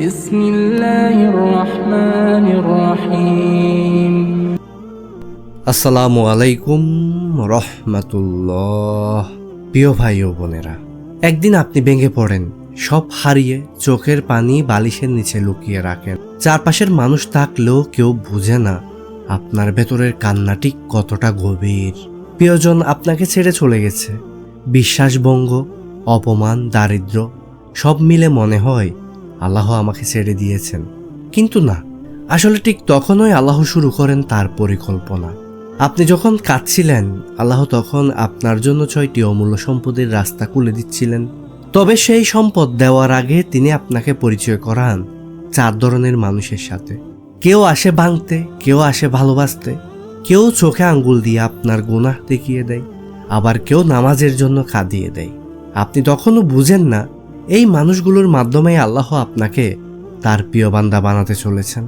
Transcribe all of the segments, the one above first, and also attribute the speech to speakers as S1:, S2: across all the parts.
S1: بسم الله الرحمن الرحيم
S2: আসসালামু আলাইকুম রহমাতুল্লাহ প্রিয় ভাই ও বোনেরা একদিন আপনি ভেঙে পড়েন সব হারিয়ে চোখের পানি বালিশের নিচে লুকিয়ে রাখেন চারপাশের মানুষ থাকলেও কেউ বুঝে না আপনার ভেতরের কান্নাটি কতটা গভীর প্রিয়জন আপনাকে ছেড়ে চলে গেছে বিশ্বাসভঙ্গ অপমান দারিদ্র সব মিলে মনে হয় আল্লাহ আমাকে ছেড়ে দিয়েছেন। কিন্তু না, আসলে ঠিক তখনই আল্লাহ শুরু করেন তার পরিকল্পনা। আপনি যখন কাঁদছিলেন, আল্লাহ তখন আপনার জন্য ছয়টি অমূল্য সম্পদের রাস্তা খুলে দিচ্ছিলেন। তবে সেই সম্পদ দেওয়ার আগে তিনি আপনাকে পরিচয় করান চার ধরনের মানুষের সাথে। কেউ আসে ভাঙতে, কেউ আসে ভালোবাসতে, কেউ চোখে আঙ্গুল দিয়ে আপনার গুনাহ দেখিয়ে দেয়, আবার কেউ নামাজের জন্য কাঁদিয়ে দেয়। আপনি তখনও বুঝেন না এই মানুষগুলোর মাধ্যমে আল্লাহ আপনাকে তার প্রিয় বান্দা বানাতে চলেছেন।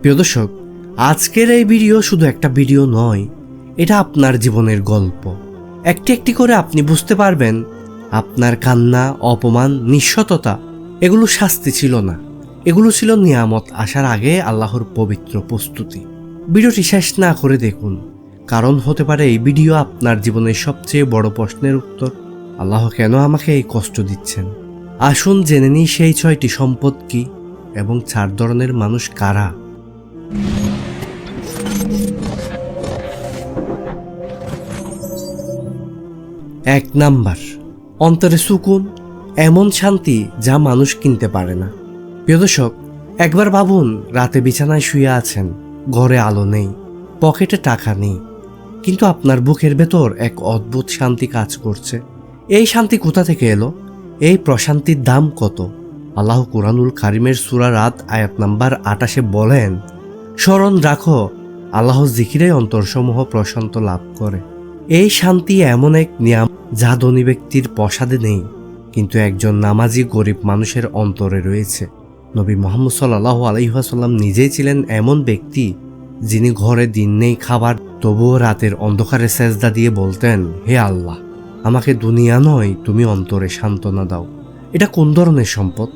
S2: প্রিয় দর্শক, আজকের এই ভিডিও শুধু একটা ভিডিও নয়, এটা আপনার জীবনের গল্প। একটি একটি করে আপনি বুঝতে পারবেন আপনার কান্না, অপমান, নিঃসততা, এগুলো শাস্তি ছিল না। এগুলো ছিল নিয়ামত আসার আগে আল্লাহর পবিত্র প্রস্তুতি। ভিডিওটি শেষ না করে দেখুন, কারণ হতে পারে এই ভিডিও আপনার জীবনের সবচেয়ে বড় প্রশ্নের উত্তর। আল্লাহ কেন আমাকে এই কষ্ট দিচ্ছেন? আসুন জেনে নিই সেই ছয়টি সম্পদ কি এবং চার ধরনের মানুষ কারা? এক নাম্বার, অন্তরে সুকুন, এমন শান্তি যা মানুষ কিনতে পারে না। প্রিয় দর্শক, একবার ভাবুন, রাতে বিছানায় শুয়ে আছেন, ঘরে আলো নেই, পকেটে টাকা নেই, কিন্তু আপনার বুকের ভেতর এক অদ্ভুত শান্তি কাজ করছে। এই শান্তি কোথা থেকে এলো? এই প্রশান্তির দাম কত? আল্লাহ কুরআনুল কারিমের সুরা রাত, আয়াত নাম্বার আটাশে বলেন, স্মরণ রাখো, আল্লাহ জিকিরে অন্তরসমূহ প্রশান্ত লাভ করে। এই শান্তি এমন এক নিয়াম যা ধনী ব্যক্তির প্রসাদে নেই, কিন্তু একজন নামাজি গরিব মানুষের অন্তরে রয়েছে। নবী মোহাম্মদ সাল্লাহ আলহিহাসাল্লাম নিজেই ছিলেন এমন ব্যক্তি যিনি ঘরে দিন নেই খাবার, তবুও রাতের অন্ধকারে সেজদা দিয়ে বলতেন, হে আল্লাহ আমাকে দুনিয়া নয়, তুমি অন্তরে সান্ত্বনা দাও। এটা কোন ধরনের সম্পদ?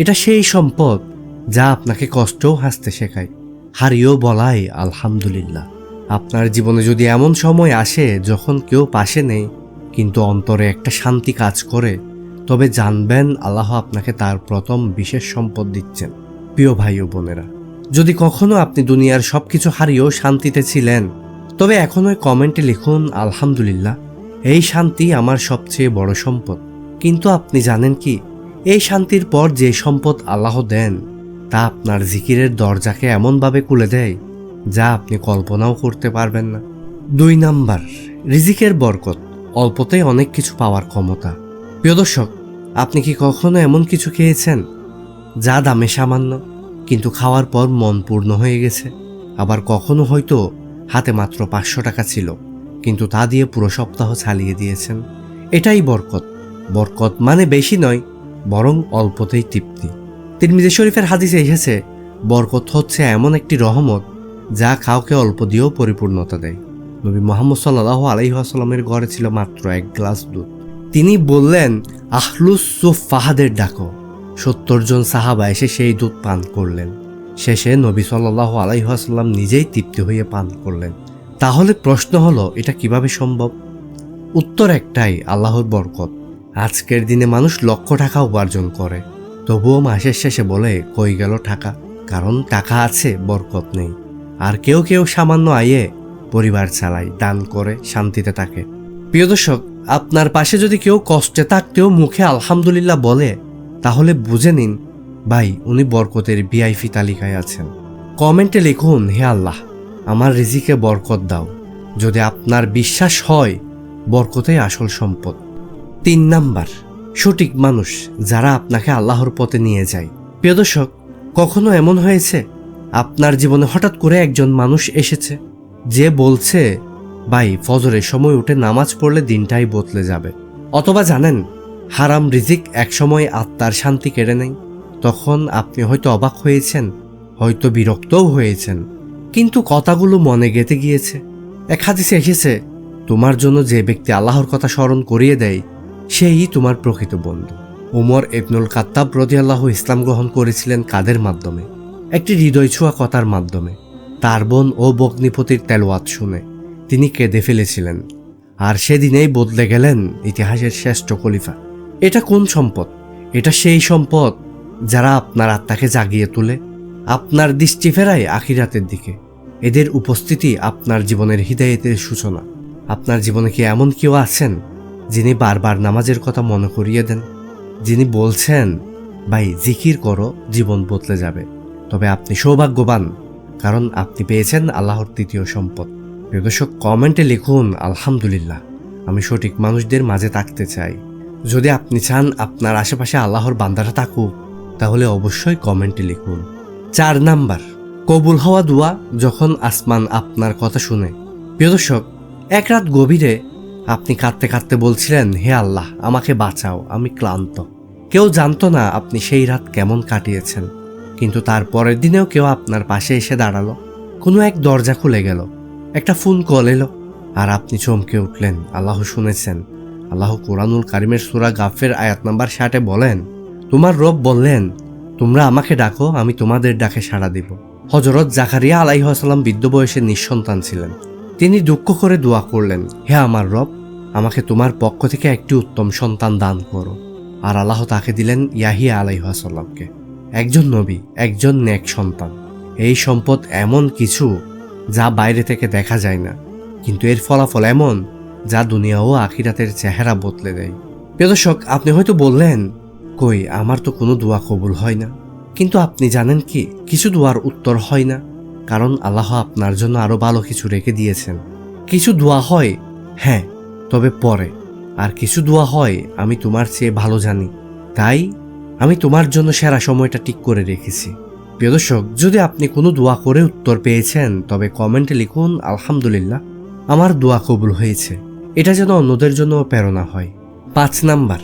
S2: এটা সেই সম্পদ যা আপনাকে কষ্টও হাসতে শেখায়, হারিয়েও বলাই আলহামদুলিল্লাহ। আপনার জীবনে যদি এমন সময় আসে যখন কেউ পাশে নেই, কিন্তু অন্তরে একটা শান্তি কাজ করে, তবে জানবেন আল্লাহ আপনাকে তার প্রথম বিশেষ সম্পদ দিচ্ছেন। প্রিয় ভাই ও বোনেরা, যদি কখনো আপনি দুনিয়ার সব কিছু হারিয়েও শান্তিতে ছিলেন, তবে এখনই কমেন্টে লিখুন, আলহামদুলিল্লাহ। এই শান্তি আমার সবচেয়ে বড় সম্পদ। কিন্তু আপনি জানেন কি? এই শান্তির পর যে সম্পদ আল্লাহ দেন, তা আপনার জিকিরের দরজাকে এমনভাবে খুলে দেয়, যা আপনি কল্পনাও করতে পারবেন না। দুই নাম্বার, রিজিকের বরকত, অল্পতেই অনেক কিছু পাওয়ার ক্ষমতা। প্রিয় দর্শক, আপনি কি কখনো এমন কিছু খেয়েছেন? যা দামে সামান্য, কিন্তু খাওয়ার পর মন পূর্ণ হয়ে গেছে। আবার কখনো হয়তো হাতে মাত্র পাঁচশো টাকা ছিল। কিন্তু তা দিয়ে পুরো সপ্তাহ চালিয়ে দিয়েছেন। এটাই বরকত। বরকত মানে বেশি নয়, বরং অল্পতেই তৃপ্তি। তিরমিজি শরীফের হাদিসে এসেছে, বরকত হচ্ছে এমন একটি রহমত যা কাউকে অল্প দিয়েও পরিপূর্ণতা দেয়। নবী মোহাম্মদ সাল্লাহ আলাইহাসাল্লামের ঘরে ছিল মাত্র এক গ্লাস দুধ। তিনি বললেন, আহলুস ফাহাদের ডাকো। সত্তর জন সাহাবা এসে সেই দুধ পান করলেন। শেষে নবী সাল্লাহ আলাইহাসাল্লাম নিজেই তৃপ্তি হয়ে পান করলেন। তাহলে প্রশ্ন হলো, এটা কীভাবে সম্ভব? উত্তর একটাই, আল্লাহর বরকত। আজকের দিনে মানুষ লক্ষ টাকা উপার্জন করে। তবুও মাসের শেষে বলে, কই গেল টাকা? কারণ টাকা আছে, বরকত নেই। আর কেউ কেউ সামান্য আয়ে পরিবার চালায়, দান করে, শান্তিতে থাকে। প্রিয় দর্শক, আপনার পাশে যদি কেউ কষ্টে থাকতেও মুখে আলহামদুলিল্লাহ বলে, তাহলে বুঝে নিন, ভাই, উনি বরকতের ভিআইপি তালিকায় আছেন। কমেন্টে লিখুন, হে আল্লাহ। আমার রিজিকে বরকত দাও। যদি আপনার বিশ্বাস হয়, বরকতেই আসল সম্পদ। তিন নাম্বার, সঠিক মানুষ যারা আপনাকে আল্লাহর পথে নিয়ে যায়। প্রিয় দর্শক, কখনো এমন হয়েছে? আপনার জীবনে হঠাৎ করে একজন মানুষ এসেছে, যে বলছে, ভাই, ফজরের সময় উঠে নামাজ পড়লে দিনটাই বদলে যাবে। অথবা জানেন, হারাম রিজিক একসময় আত্মার শান্তি কেড়ে নেয়। তখন আপনি হয়তো অবাক হয়েছেন, হয়তো বিরক্তও হয়েছেন। কিন্তু কথাগুলো মনে গেঁথে গিয়েছে। এক হাদিসে এসেছে, তোমার জন্য যে ব্যক্তি আল্লাহর কথা স্মরণ করিয়ে দেয়, সেই তোমার প্রকৃত বন্ধু। উমর ইবনুল কাত্তাব রদিয়াল্লাহু ইসলাম গ্রহণ করেছিলেন কাদের মাধ্যমে? একটি হৃদয় ছোঁয়া কথার মাধ্যমে। তার বোন ও বগ্নিপতির তেলোয়াত শুনে তিনি কেঁদে ফেলেছিলেন। আর সেদিনেই বদলে গেলেন ইতিহাসের শ্রেষ্ঠ খলিফা। এটা কোন সম্পদ? এটা সেই সম্পদ যারা আপনার আত্মাকে জাগিয়ে তোলে। আপনার দৃষ্টি ফেরায় আখিরাতের দিকে। এদের উপস্থিতি আপনার জীবনের হৃদয়তের সূচনা। আপনার জীবনে কি এমন কেউ আছেন, যিনি বারবার নামাজের কথা মনে করিয়ে দেন? যিনি বলছেন, ভাই, জিকির করো, জীবন বদলে যাবে। তবে আপনি সৌভাগ্যবান, কারণ আপনি পেয়েছেন আল্লাহর তৃতীয় সম্পদ। প্রিয় দর্শক, কমেন্টে লিখুন, আলহামদুলিল্লাহ, আমি সঠিক মানুষদের মাঝে থাকতে চাই। যদি আপনি চান আপনার আশেপাশে আল্লাহর বান্দারা থাকুক, তাহলে অবশ্যই কমেন্টে লিখুন। চার নাম্বার, কবুল হওয়া দোয়া যখন আসমান আপনার কথা শুনে। প্রিয় দর্শক, এক রাত গভীরে আপনি কাঁদতে কাঁদতে বলছিলেন, হে আল্লাহ, আমাকে বাঁচাও, আমি ক্লান্ত। কেউ জানতো না আপনি সেই রাত কেমন কাটিয়েছেন, কিন্তু তার পরের দিনেও কেউ আপনার পাশে এসে দাঁড়াল। কোনো এক দরজা খুলে গেল, একটা ফোন কল এলো, আর আপনি চমকে উঠলেন। আল্লাহ শুনেছেন। আল্লাহ কোরআনুল কারিমের সুরা গাফের আয়াত নাম্বার ষাটে বলেন, তোমার রব বললেন তোমরা আমাকে ডাকো, আমি তোমাদের ডাকে সাড়া দিব। হজরত জাকারিয়া আলাইহাসাল্লাম বৃদ্ধ বয়সে নিঃসন্তান ছিলেন। তিনি দুঃখ করে দোয়া করলেন, হে আমার রব, আমাকে তোমার পক্ষ থেকে একটি উত্তম সন্তান দান করো। আর আল্লাহ তাকে দিলেন ইয়াহিয়া আলাইহাসাল্লামকে একজন নবী, একজন নেক সন্তান। এই সম্পদ এমন কিছু যা বাইরে থেকে দেখা যায় না। কিন্তু এর ফলাফল এমন যা দুনিয়া ও আখিরাতের চেহারা বদলে দেয়। প্রিয় দর্শক, আপনি হয়তো বললেন কই, আমার তো কোনো দোয়া কবুল হয় না। কিন্তু আপনি জানেন কি, কিছু দোয়ার উত্তর হয় না, কারণ আল্লাহ আপনার জন্য আরও ভালো কিছু রেখে দিয়েছেন। কিছু দোয়া হয় হ্যাঁ তবে পরে। আর কিছু দোয়া হয়, আমি তোমার চেয়ে ভালো জানি। তাই, আমি তোমার জন্য সেরা সময়টা ঠিক করে রেখেছি। প্রিয় দর্শক, যদি আপনি কোনো দোয়া করে উত্তর পেয়েছেন, তবে কমেন্টে লিখুন, আলহামদুলিল্লাহ, আমার দোয়া কবুল হয়েছে। এটা যেন অন্যদের জন্য প্রেরণা হয়। পাঁচ নাম্বার।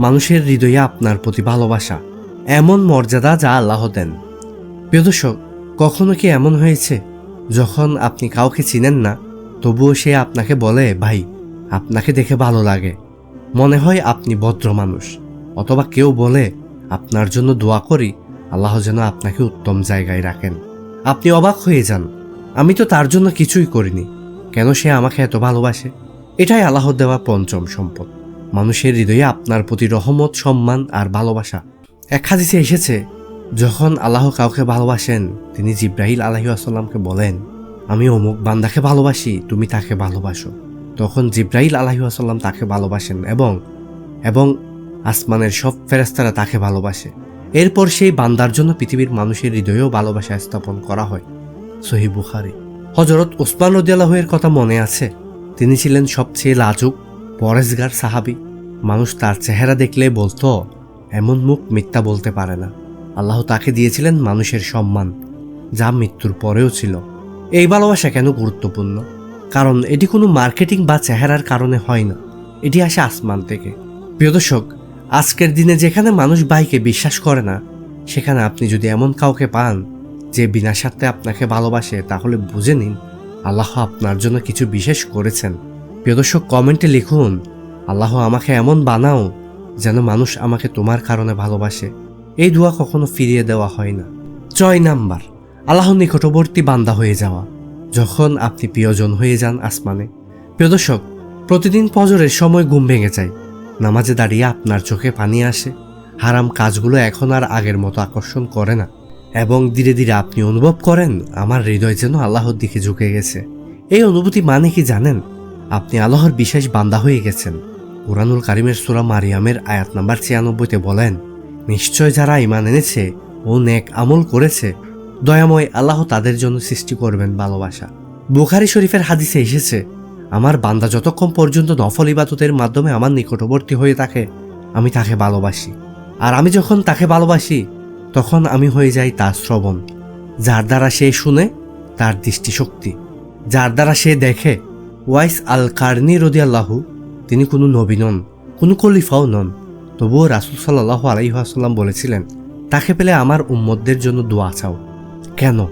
S2: মানুষের হৃদয়ে আপনার প্রতি ভালোবাসা, এমন মর্যাদা যা আল্লাহ দেন। প্রিয় দর্শক, কখনো কি এমন হয়েছে যখন আপনি কাউকে চিনেন না, তবুও সে আপনাকে বলে, ভাই, আপনাকে দেখে ভালো লাগে। মনে হয় আপনি ভদ্র মানুষ। অথবা কেউ বলে, আপনার জন্য দোয়া করি, আল্লাহ যেন আপনাকে উত্তম জায়গায় রাখেন। আপনি অবাক হয়ে যান, আমি তো তার জন্য কিছুই করিনি। কেন সে আমাকে এত ভালোবাসে? এটাই আল্লাহ দেওয়া পঞ্চম সম্পদ। মানুষের হৃদয়ে আপনার প্রতি রহমত, সম্মান আর ভালোবাসা। এক হাদিসে এসেছে, যখন আল্লাহ কাউকে ভালোবাসেন, তিনি জিব্রাহিল আলহি আসাল্লামকে বলেন, আমি অমুক বান্দাকে ভালোবাসি, তুমি তাকে ভালোবাসো। তখন জিব্রাহিল আলহি আসাল্লাম তাকে ভালোবাসেন এবং এবং আসমানের সব ফেরেস্তারা তাকে ভালোবাসে। এরপর সেই বান্দার জন্য পৃথিবীর মানুষের হৃদয়েও ভালোবাসা স্থাপন করা হয়। সহি বুখারি। হজরত ওসমান রদিয়াল্লাহের কথা মনে আছে? তিনি ছিলেন সবচেয়ে লাজুক পরেশগার সাহাবি, মানুষ তার চেহারা দেখলে বলতো, এমন মুখ মিথ্যা বলতে পারে না। আল্লাহ তাকে দিয়েছিলেন মানুষের সম্মান, যা মৃত্যুর পরেও ছিল। এই ভালোবাসা কেন গুরুত্বপূর্ণ? কারণ এটি কোনো মার্কেটিং বা চেহারার কারণে হয় না। এটি আসে আসমান থেকে। প্রিয় দর্শক, আজকের দিনে যেখানে মানুষ ভাইকে বিশ্বাস করে না, সেখানে আপনি যদি এমন কাউকে পান, যে বিনা স্বার্থে আপনাকে ভালোবাসে, তাহলে বুঝে নিন, আল্লাহ আপনার জন্য কিছু বিশেষ করেছেন। প্রিয় দর্শক, কমেন্টে লিখুন, আল্লাহ আমাকে এমন বানাও যেন মানুষ আমাকে তোমার কারণে ভালোবাসে। এই দোয়া কখনো ফিরিয়ে দেওয়া হয় না। ছয় নাম্বার, আল্লাহর নিকটবর্তী বান্দা হয়ে যাওয়া, যখন আপনি প্রিয়জন হয়ে যান আসমানে। প্রিয় দর্শক, প্রতিদিন ফজরের সময় ঘুম ভেঙে যায়। নামাজে দাঁড়িয়ে আপনার চোখে পানি আসে। হারাম কাজগুলো এখন আর আগের মতো আকর্ষণ করে না। এবং ধীরে ধীরে আপনি অনুভব করেন, আমার হৃদয় যেন আল্লাহর দিকে ঝুঁকে গেছে। এই অনুভূতি মানে কি জানেন? আপনি আল্লাহর বিশেষ বান্দা হয়ে গেছেন। কোরআনুল কারিমের সুরা মারিয়ামের আয়াত নাম্বার ছিয়ানব্বইতে বলেন, নিশ্চয় যারা ইমান এনেছে ও নেক আমল করেছে, দয়াময় আল্লাহ তাদের জন্য সৃষ্টি করবেন ভালোবাসা। বুখারি শরীফের হাদিসে এসেছে, আমার বান্দা যতক্ষণ পর্যন্ত নফল ইবাদতের মাধ্যমে আমার নিকটবর্তী হয়ে থাকে, আমি তাকে ভালোবাসি। আর আমি যখন তাকে ভালোবাসি, তখন আমি হয়ে যাই তার শ্রবণ, যার দ্বারা সে শুনে তার দৃষ্টিশক্তি, যার দ্বারা সে দেখে ওয়াইস আল কার্নি রদিয়াল্লাহু, তিনি কোনো নবী নন, কোনো কলিফাও নন। তবুও রাসুল সাল্লাহ আলাইহাসাল্লাম বলেছিলেন, তাকে পেলে আমার উম্মতদের জন্য দোয়া চাও। কেন?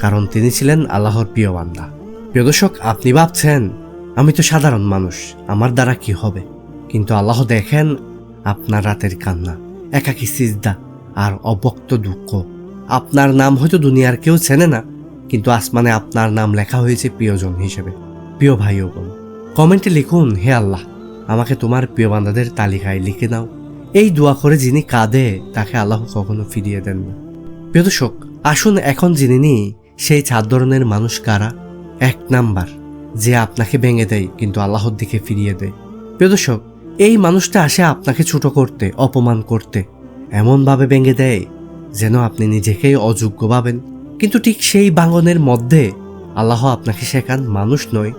S2: কারণ তিনি ছিলেন আল্লাহর প্রিয় বান্দা। প্রিয় দর্শক, আপনি ভাবছেন, আমি তো সাধারণ মানুষ, আমার দ্বারা কি হবে? কিন্তু আল্লাহ দেখেন, আপনার রাতের কান্না, একাকী সিজদা আর অবক্ত দুঃখ। আপনার নাম হয়তো দুনিয়ার কেউ চেনে না, কিন্তু আসমানে আপনার নাম লেখা হয়েছে প্রিয়জন হিসেবে। প্রিয় ভাই ও বোন, কমেন্টে লিখুন, হে আল্লাহ, আমাকে তোমার প্রিয় বান্দাদের তালিকায় লিখে নাও এই দোয়া করে যিনি কাঁদে, তাকে আল্লাহ কখনো ফিরিয়ে দেন না। প্রিয় দর্শক, আসুন এখন জেনে নিই, সেই চার ধরনের মানুষ কারা? এক নাম্বার, যে আপনাকে ভেঙে দেয়, কিন্তু আল্লাহর দিকে ফিরিয়ে দেয়। প্রিয় দর্শক, এই মানুষটা আসে আপনাকে ছোট করতে, অপমান করতে, এমনভাবে ভেঙে দেয়, যেন আপনি নিজেকেই অযোগ্য ভাবেন। কিন্তু ঠিক সেই বাঙ্গনের মধ্যে আল্লাহ আপনাকে শেখান মানুষ নয়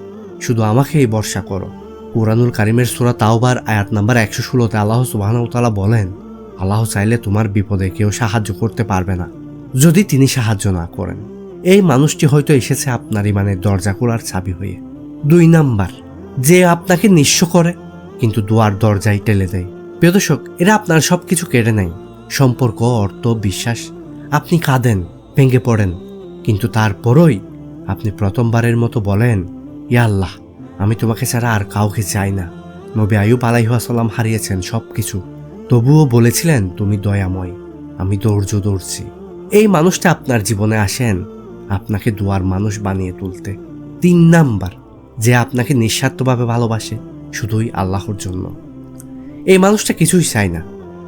S2: শুধু আমাকেই বর্ষা করো। কুরানুল কারিমের সুরা তাওবার আয়াত নাম্বার একশো ষোলোতে আল্লাহ সুবাহানতালা বলেন, আল্লাহ চাইলে তোমার বিপদে কেউ সাহায্য করতে পারবে না, যদি তিনি সাহায্য না করেন। এই মানুষটি হয়তো এসেছে আপনার ইমানের দরজা খোলার চাবি হয়ে। দুই নাম্বার, যে আপনাকে নিঃস্ব করে, কিন্তু দুয়ার দরজায় টেলে দেয়। প্রিয় দর্শক, এরা আপনার সব কিছু কেড়ে নেয়। সম্পর্ক, অর্থ, বিশ্বাস, আপনি কাঁদেন, ভেঙে পড়েন, কিন্তু তারপরই আপনি প্রথমবারের মতো বলেন ইয়া আল্লাহ, আমি তোমাকে ছাড়া আর কাউকে চাই না। নবী আয়ুব আলাইহাসাল্লাম হারিয়েছেন সব কিছু তবুও বলেছিলেন, তুমি দয়াময়, আমি ধৈর্য ধরছি। এই মানুষটা আপনার জীবনে আসেন আপনাকে দুয়ার মানুষ বানিয়ে তুলতে। তিন নাম্বার, যে আপনাকে নিঃস্বার্থভাবে ভালোবাসে, শুধুই আল্লাহর জন্য। এই মানুষটা কিছুই চায় না।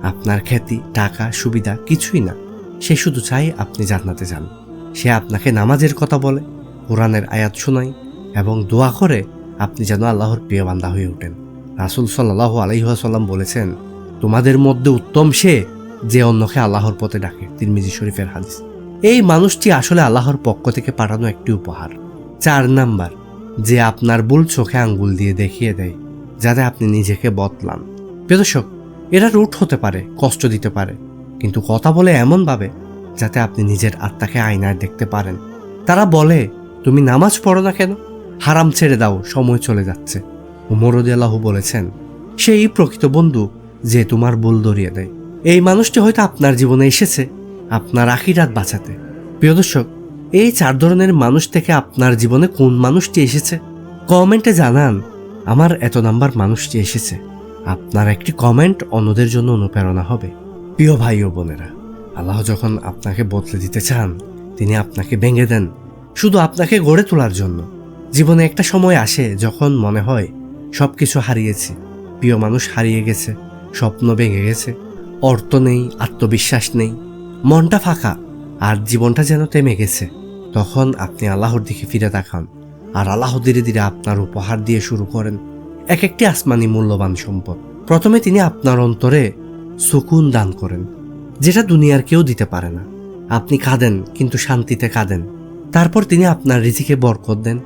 S2: আপনার খ্যাতি, টাকা, সুবিধা কিছুই না। সে শুধু চায় আপনি জান্নাতে যান। সে আপনাকে নামাজের কথা বলে, কোরআনের আয়াত শোনায় এবং দোয়া করে আপনি যেন আল্লাহর প্রিয় বান্দা হয়ে ওঠেন। রাসুল সাল্লাহ আলহিহাসাল্লাম বলেছেন, তোমাদের মধ্যে উত্তম সে যে অন্যকে আল্লাহর পথে ডাকে। তিরমিজি শরীফের হাদিস। এই মানুষটি আসলে আল্লাহর পক্ষ থেকে পাঠানো একটি উপহার। চার নাম্বার, যে আপনার ভুল চোখে আঙ্গুল দিয়ে দেখিয়ে দেয়, যাতে আপনি নিজেকে বদলান। প্রিয় দর্শক এরা রুট হতে পারে, কষ্ট দিতে পারে, কিন্তু কথা বলে এমনভাবে যাতে আপনি নিজের আত্মাকে আয়নায় দেখতে পারেন। তারা বলে, তুমি নামাজ পড়ো না কেন? হারাম ছেড়ে দাও, সময় চলে যাচ্ছে। উমরদিয়াল্লাহু বলেছেন, সেই প্রকৃত বন্ধু যে তোমার ভুল ধরিয়ে দেয়। এই মানুষটি হয়তো আপনার জীবনে এসেছে, আপনার আখিরাত বাঁচাতে। প্রিয় দর্শক, এই চার ধরনের মানুষ থেকে আপনার জীবনে কোন মানুষটি এসেছে? কমেন্টে জানান, আমার এত নাম্বার মানুষটি এসেছে। আপনার একটি কমেন্ট অন্যদের জন্য অনুপ্রেরণা হবে। প্রিয় ভাই ও বোনেরা, আল্লাহ যখন আপনাকে বদলে দিতে চান, তিনি আপনাকে ভেঙে দেন। শুধু আপনাকে গড়ে তোলার জন্য। জীবনে একটা সময় আসে যখন মনে হয় সব কিছু হারিয়েছি। প্রিয় মানুষ হারিয়ে গেছে, স্বপ্ন ভেঙে গেছে, অর্থ নেই, আত্মবিশ্বাস নেই, মনটা ফাঁকা, আর জীবনটা যেন থেমে গেছে। তখন আপনি আল্লাহর দিকে ফিরে তাকান, আর আল্লাহ ধীরে ধীরে আপনার উপহার দিয়ে শুরু করেন এক একটি আসমানি মূল্যবান সম্পদ। প্রথমে তিনি আপনার অন্তরে সুকুন দান করেন, যেটা দুনিয়ার কেউ দিতে পারে না। আপনি কাঁদেন, কিন্তু শান্তিতে কাঁদেন। তারপর তিনি আপনার রিজিকে বরকত দেন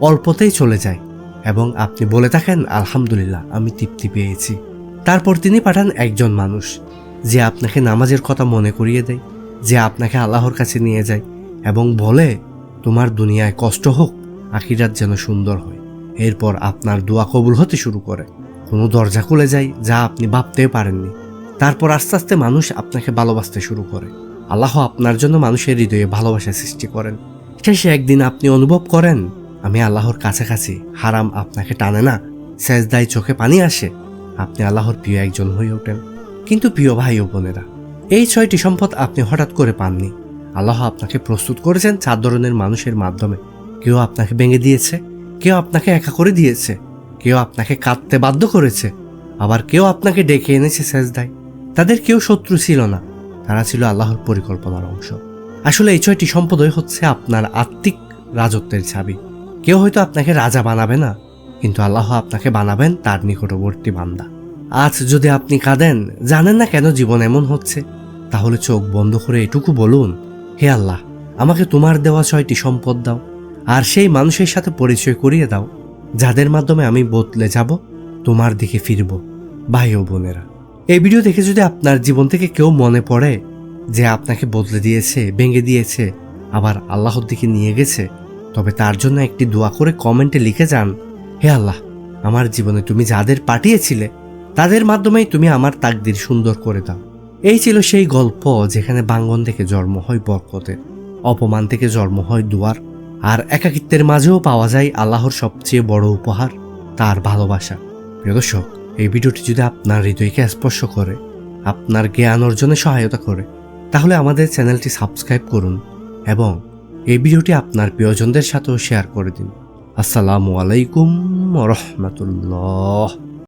S2: অল্পতেই চলে যায় এবং আপনি বলে থাকেন, আলহামদুলিল্লাহ, আমি তৃপ্তি পেয়েছি। তারপর তিনি পাঠান একজন মানুষ, যে আপনাকে নামাজের কথা মনে করিয়ে দেয়, যে আপনাকে আল্লাহর কাছে নিয়ে যায় এবং বলে, তোমার দুনিয়ায় কষ্ট হোক, আখিরাত যেন সুন্দর হয়। এরপর আপনার দোয়া কবুল হতে শুরু করে। কোনো দরজা খুলে যায় যা আপনি ভাবতেও পারেননি। তারপর আস্তে আস্তে মানুষ আপনাকে ভালোবাসতে শুরু করে। আল্লাহ আপনার জন্য মানুষের হৃদয়ে ভালোবাসা সৃষ্টি করেন। শেষে একদিন আপনি অনুভব করেন আমি আল্লাহর কাছাকাছি হারাম আপনাকে টানে না, সেজদায় চোখে পানি আসে। আপনি আল্লাহর প্রিয় একজন হয়ে ওঠেন। কিন্তু প্রিয় ভাই ও বোনেরা, এই ছয়টি সম্পদ আপনি হঠাৎ করে পাননি। আল্লাহ আপনাকে প্রস্তুত করেছেন চার ধরনের মানুষের মাধ্যমে। কেউ আপনাকে ভেঙে দিয়েছে, কেউ আপনাকে একা করে দিয়েছে, কেউ আপনাকে কাঁদতে বাধ্য করেছে, আবার কেউ আপনাকে ডেকে এনেছে সেজদায়। তাদের কেউ শত্রু ছিল না, তারা ছিল আল্লাহর পরিকল্পনার অংশ। আসলে এই ছয়টি সম্পদই হচ্ছে আপনার আত্মিক রাজত্বের চাবি। কেউ হয়তো আপনাকে রাজা বানাবে না, কিন্তু আল্লাহ আপনাকে বানাবেন তার নিকটবর্তী বান্দা। আজ যদি আপনি কাঁদেন, জানেন না কেন জীবন এমন হচ্ছে। তাহলে চোখ বন্ধ করে এটুকু বলুন, হে আল্লাহ, আমাকে তোমার দেওয়া ছয়টি সম্পদ দাও, আর সেই মানুষের সাথে পরিচয় করিয়ে দাও, যাদের মাধ্যমে আমি বদলে যাব, তোমার দিকে ফিরব, ভাই ও বোনেরা। এই ভিডিও দেখে যদি আপনার জীবন থেকে কেউ মনে পড়ে যে আপনাকে বদলে দিয়েছে, ভেঙে দিয়েছে, আবার আল্লাহর দিকে নিয়ে গেছে তবে তার জন্য একটি দোয়া করে কমেন্টে লিখে যান, হে আল্লাহ, আমার জীবনে তুমি যাদের পাঠিয়েছিলে, তাদের মাধ্যমেই তুমি আমার তাকদির সুন্দর করে দাও। এই ছিল সেই গল্প যেখানে বাঙ্গন থেকে জন্ম হয় বরকতের অপমান থেকে জন্ম হয় দুয়ার, আর একাকিত্বের মাঝেও পাওয়া যায় আল্লাহর সবচেয়ে বড় উপহার, তার ভালোবাসা। প্রিয় দর্শক, এই ভিডিওটি যদি আপনার হৃদয়কে স্পর্শ করে, আপনার জ্ঞান অর্জনে সহায়তা করে, তাহলে আমাদের চ্যানেলটি সাবস্ক্রাইব করুন এবং এই ভিডিওটি আপনার প্রিয়জনদের সাথেও শেয়ার করে দিন। আসসালামু আলাইকুম রহমতুল্লাহ।